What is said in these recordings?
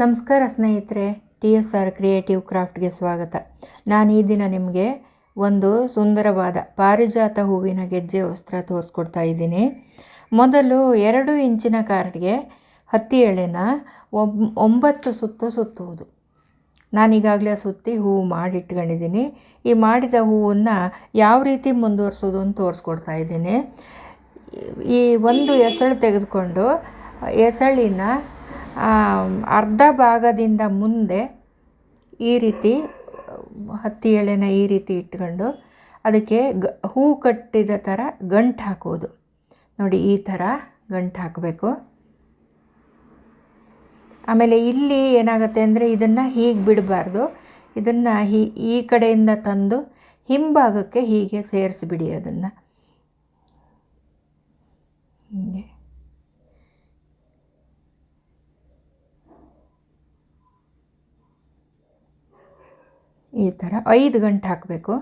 ನಮಸ್ಕಾರ ಸ್ನೇಹಿತರೆ, T S R creative ಕ್ರಾಫ್ಟ್ಗೆ ಸ್ವಾಗತ. ನಾನು ಈ ದಿನ ನಿಮಗೆ ಒಂದು ಸುಂದರವಾದ ಪಾರಿಜಾತ ಹೂವಿನ ಗೆಜ್ಜೆ ವಸ್ತ್ರ ತೋರಿಸ್ಕೊಡ್ತಾ ಇದ್ದೀನಿ. ಮೊದಲು ಎರಡು ಇಂಚಿನ ಕಾರ್ಡ್ಗೆ ಹತ್ತಿ ಎಳೆನ ಒಬ್, ಒಂಬತ್ತು ಸುತ್ತು ಸುತ್ತುವುದು. ನಾನೀಗಾಗಲೇ ಸುತ್ತಿ ಹೂವು ಮಾಡಿಟ್ಕೊಂಡಿದ್ದೀನಿ. ಈ ಮಾಡಿದ ಹೂವನ್ನು ಯಾವ ರೀತಿ ಮುಂದುವರಿಸೋದು ಅಂತ ತೋರಿಸ್ಕೊಡ್ತಾ ಇದ್ದೀನಿ. ಈ ಒಂದು ಎಸಳು ತೆಗೆದುಕೊಂಡು ಎಸಳಿನ ಅರ್ಧ ಭಾಗದಿಂದ ಮುಂದೆ ಈ ರೀತಿ, ಹತ್ತಿ ಎಳೆನ ಈ ರೀತಿ ಇಟ್ಕೊಂಡು ಅದಕ್ಕೆ ಗ, ಹೂ ಕಟ್ಟಿದ ಥರ ಗಂಟು ಹಾಕೋದು ನೋಡಿ, ಈ ಥರ ಗಂಟು ಹಾಕಬೇಕು. ಆಮೇಲೆ ಇಲ್ಲಿ ಏನಾಗುತ್ತೆ ಅಂದರೆ ಇದನ್ನು ಹೀಗೆ ಬಿಡಬಾರ್ದು. ಇದನ್ನು ಹೀ, ಈ ಕಡೆಯಿಂದ ತಂದು ಹಿಂಭಾಗಕ್ಕೆ ಹೀಗೆ ಸೇರಿಸ್ಬಿಡಿ ಅದನ್ನು. ಈ ಥರ ಐದು ಗಂಟೆ ಹಾಕಬೇಕು.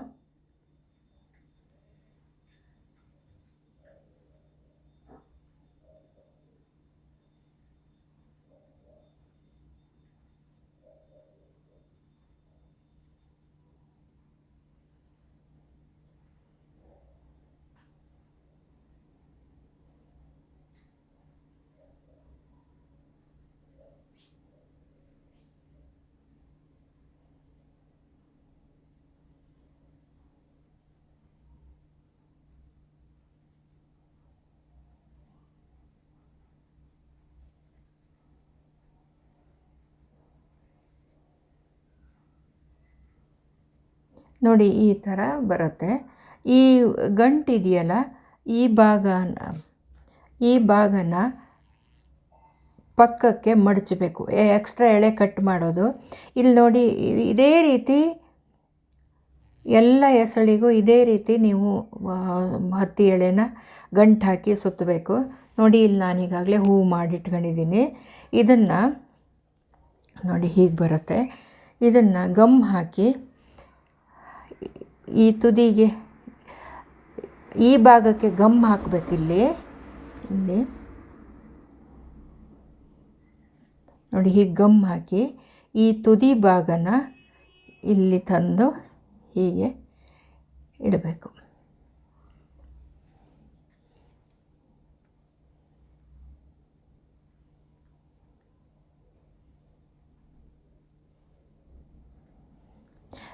ನೋಡಿ ಈ ಥರ ಬರುತ್ತೆ. ಈ ಗಂಟಿದೆಯಲ್ಲ, ಈ ಭಾಗನ ಈ ಭಾಗನ ಪಕ್ಕಕ್ಕೆ ಮಡಚಬೇಕು. ಎಕ್ಸ್ಟ್ರಾ ಎಳೆ ಕಟ್ ಮಾಡೋದು. ಇಲ್ಲಿ ನೋಡಿ, ಇದೇ ರೀತಿ ಎಲ್ಲ ಎಸಳಿಗೂ ಇದೇ ರೀತಿ ನೀವು ಹತ್ತಿ ಎಳೆನ ಗಂಟು ಹಾಕಿ ಸುತ್ತಬೇಕು. ನೋಡಿ, ಇಲ್ಲಿ ನಾನೀಗಾಗಲೇ ಹೂವು ಮಾಡಿಟ್ಕೊಂಡಿದ್ದೀನಿ. ಇದನ್ನು ನೋಡಿ ಹೀಗೆ ಬರುತ್ತೆ. ಇದನ್ನು ಗಮ್ ಹಾಕಿ ಈ ತುದಿಗೆ ಈ ಭಾಗಕ್ಕೆ ಗಮ್ ಹಾಕಬೇಕು ಇಲ್ಲಿ. ಇಲ್ಲಿ. ನೋಡಿ, ಹೀಗೆ ಗಮ್ ಹಾಕಿ ಈ ತುದಿ ಭಾಗನ ಇಲ್ಲಿ ತಂದು ಹೀಗೆ ಇಡಬೇಕು.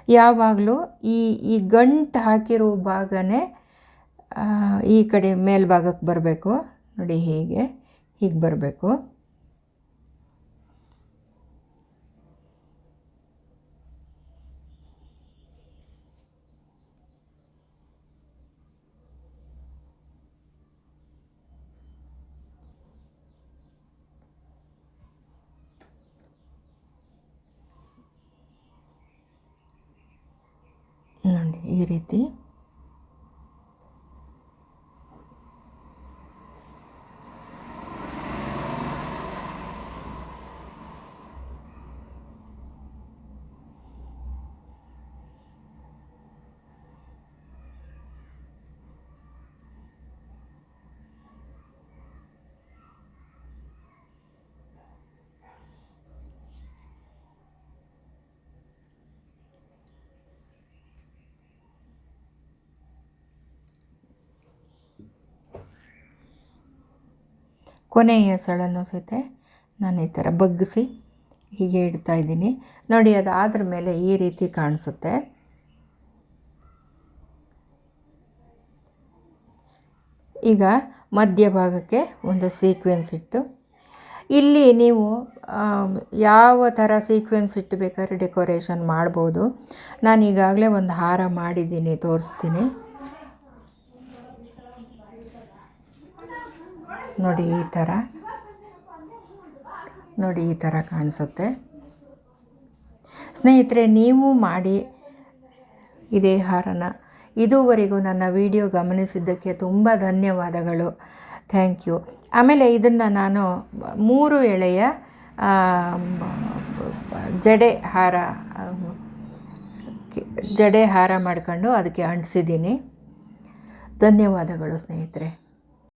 ಯಾವಾಗಲೂ ಈ ಈ ಗಂಟು ಹಾಕಿರೋ ಭಾಗನೇ ಈ ಕಡೆ ಮೇಲ್ಭಾಗಕ್ಕೆ ಬರಬೇಕು. ನೋಡಿ ಹೀಗೆ ಹೀಗೆ ಬರಬೇಕು ನೋಡಿ ಈ ರೀತಿ. ಕೊನೆಯ ಸಳನ್ನು ಸಹಿತ ನಾನು ಈ ಥರ ಬಗ್ಗಿಸಿ ಹೀಗೆ ಇಡ್ತಾ ಇದ್ದೀನಿ. ನೋಡಿ, ಅದು ಅದ್ರ ಮೇಲೆ ಈ ರೀತಿ ಕಾಣಿಸುತ್ತೆ. ಈಗ ಮಧ್ಯಭಾಗಕ್ಕೆ ಒಂದು ಸೀಕ್ವೆನ್ಸ್ ಇಟ್ಟು, ಇಲ್ಲಿ ನೀವು ಯಾವ ಥರ ಸೀಕ್ವೆನ್ಸ್ ಇಟ್ಟು ಬೇಕಾದ್ರೆ ಡೆಕೋರೇಷನ್ ಮಾಡ್ಬೋದು. ನಾನು ಈಗಾಗಲೇ ಒಂದು ಹಾರ ಮಾಡಿದ್ದೀನಿ, ತೋರಿಸ್ತೀನಿ. ನೋಡಿ ಈ ಥರ ನೋಡಿ ಈ ಥರ ಕಾಣಿಸುತ್ತೆ. ಸ್ನೇಹಿತರೆ, ನೀವು ಮಾಡಿ ಇದೇ ಹಾರನ. ಇದುವರೆಗೂ ನನ್ನ ವಿಡಿಯೋ ಗಮನಿಸಿದ್ದಕ್ಕೆ ತುಂಬ ಧನ್ಯವಾದಗಳು. Thank you. ಆಮೇಲೆ ಇದನ್ನು ನಾನು ಮೂರು ಎಳೆಯ ಜಡೆ ಹಾರ ಜಡೆ ಹಾರ ಮಾಡ್ಕೊಂಡು ಅದಕ್ಕೆ ಅಂಟಿಸಿದ್ದೀನಿ. ಧನ್ಯವಾದಗಳು ಸ್ನೇಹಿತರೆ.